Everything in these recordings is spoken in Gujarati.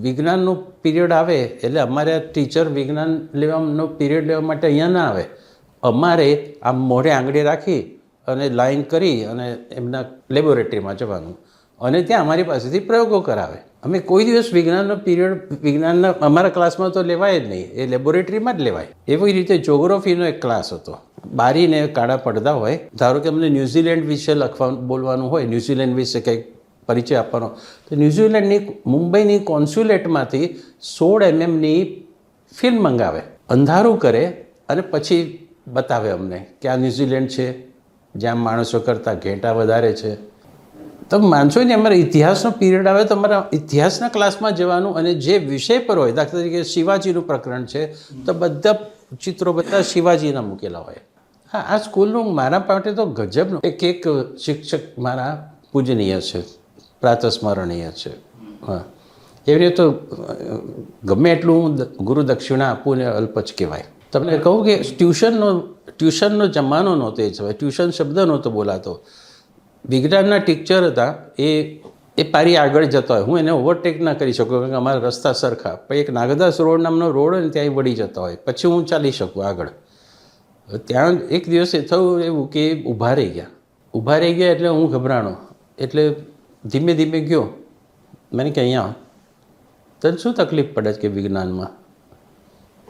વિજ્ઞાનનું પીરિયડ આવે એટલે અમારે ટીચર વિજ્ઞાન લેવાનો પીરિયડ લેવા માટે અહીંયા ના આવે. અમારે આમ મોઢે આંગળી રાખી અને લાઈન કરી અને એમના લેબોરેટરીમાં જવાનું. અને ત્યાં અમારી પાસેથી પ્રયોગો કરાવે. અમે કોઈ દિવસ વિજ્ઞાનનો પીરિયડ વિજ્ઞાનના અમારા ક્લાસમાં તો લેવાય જ નહીં. એ લેબોરેટરીમાં જ લેવાય. એવી રીતે જોગ્રાફીનો એક ક્લાસ હતો. બારીને કાળા પડદા હોય. ધારો કે અમને ન્યૂઝીલેન્ડ વિશે લખવાનું બોલવાનું હોય, ન્યૂઝીલેન્ડ વિશે કંઈક પરિચય આપવાનો. તો ન્યૂઝીલેન્ડની મુંબઈની કોન્સ્યુલેટમાંથી સોળ એમએમની ફિલ્મ મંગાવે, અંધારું કરે અને પછી બતાવે અમને કે આ ન્યૂઝીલેન્ડ છે, જ્યાં માણસો કરતાં ઘેટા વધારે છે. તમે માનશો ને અમારા ઇતિહાસનો પીરિયડ આવે તો અમારા ઇતિહાસના ક્લાસમાં જવાનું અને જે વિષય પર હોય, દાખલા તરીકે શિવાજીનું પ્રકરણ છે, તો બધા ચિત્રો બધા શિવાજીના મૂકેલા હોય. હા, આ સ્કૂલનું મારા માટે તો ગજબનું. એક એક શિક્ષક મારા પૂજનીય છે. પ્રાતસ્મરણીય છે. હા. એવી રીતે તો ગમે એટલું હું ગુરુ દક્ષિણા આપું ને અલ્પ જ કહેવાય. તમને કહું કે ટ્યુશનનો ટ્યુશનનો જમાનો નહોતો એ સમય. ટ્યુશન શબ્દ નહોતો બોલાતો. વિજ્ઞાનના ટીચર હતા. એ એ પારી આગળ જતા હોય. હું એને ઓવરટેક ના કરી શકું કારણ કે અમારા રસ્તા સરખા. પણ એક નાગદાસ રોડ નામનો રોડ હોય ને ત્યાં વળી જતા હોય. પછી હું ચાલી શકું આગળ. ત્યાં એક દિવસ એ થયું એવું કે ઊભા રહી ગયા. ઊભા રહી ગયા એટલે હું ગભરાણો. એટલે ધીમે ધીમે ગયો. મને કે અહીંયા. તને શું તકલીફ પડે છે કે વિજ્ઞાનમાં?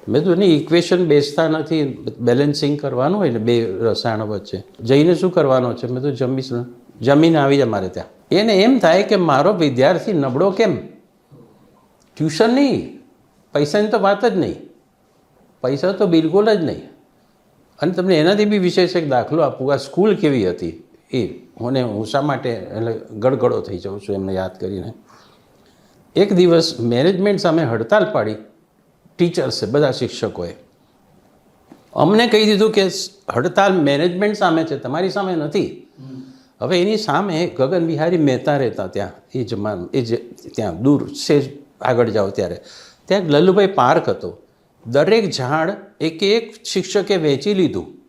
મેં તો નહીં ઇક્વેશન બેસતા નથી બેલેન્સિંગ કરવાનું હોય ને, બે રસાયણો વચ્ચે. જઈને શું કરવાનો છે? મેં તો જમીશ જમીને આવી જાય મારે ત્યાં. એને એમ થાય કે મારો વિદ્યાર્થી નબળો કેમ? ટ્યુશન નહીં. પૈસાની તો વાત જ નહીં. પૈસા તો બિલકુલ જ નહીં. અને તમને એનાથી બી વિશેષ એક દાખલો આપું. આ સ્કૂલ કેવી હતી? એ મને હું શા માટે એટલે ગડગડો થઈ જાઉં છું એમને યાદ કરીને. એક દિવસ મેનેજમેન્ટ સામે હડતાલ પાડી ટીચર્સે બધા શિક્ષકોએ. અમને કહી દીધું કે હડતાલ મેનેજમેન્ટ સામે છે, તમારી સામે નથી. હવે એની સામે ગગન બિહારી મહેતા રહેતા ત્યાં. એ જમાન, એ જે ત્યાં દૂર છે, આગળ જાઓ ત્યારે. ત્યાં લલ્લુભાઈ પાર્ક હતો. દરેક ઝાડ એક એક શિક્ષકે વેચી લીધું.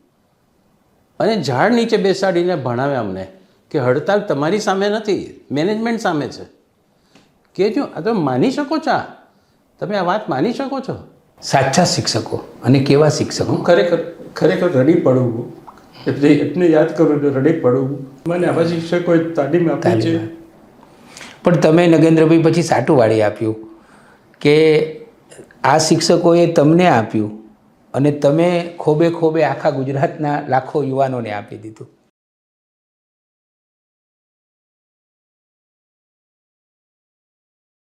અને ઝાડ નીચે બેસાડીને ભણાવે અમને કે હડતાલ તમારી સામે નથી મેનેજમેન્ટ સામે છે. કે જો આ તમે માની શકો છો આ. તમે આ વાત માની શકો છો? સાચા શિક્ષકો અને કેવા શિક્ષકો? ખરેખર ખરેખર રડી પડવું એટલે એટલે યાદ કરું તો રડી પડવું મને આવા શિક્ષકોએ તાલીમ આપી છે. પણ તમે નગેન્દ્રભાઈ પછી સાટું વાળી આપ્યું કે આ શિક્ષકોએ તમને આપ્યું. અને તમે ખોબે ખોબે આખા ગુજરાતના લાખો યુવાનોને આપી દીધું.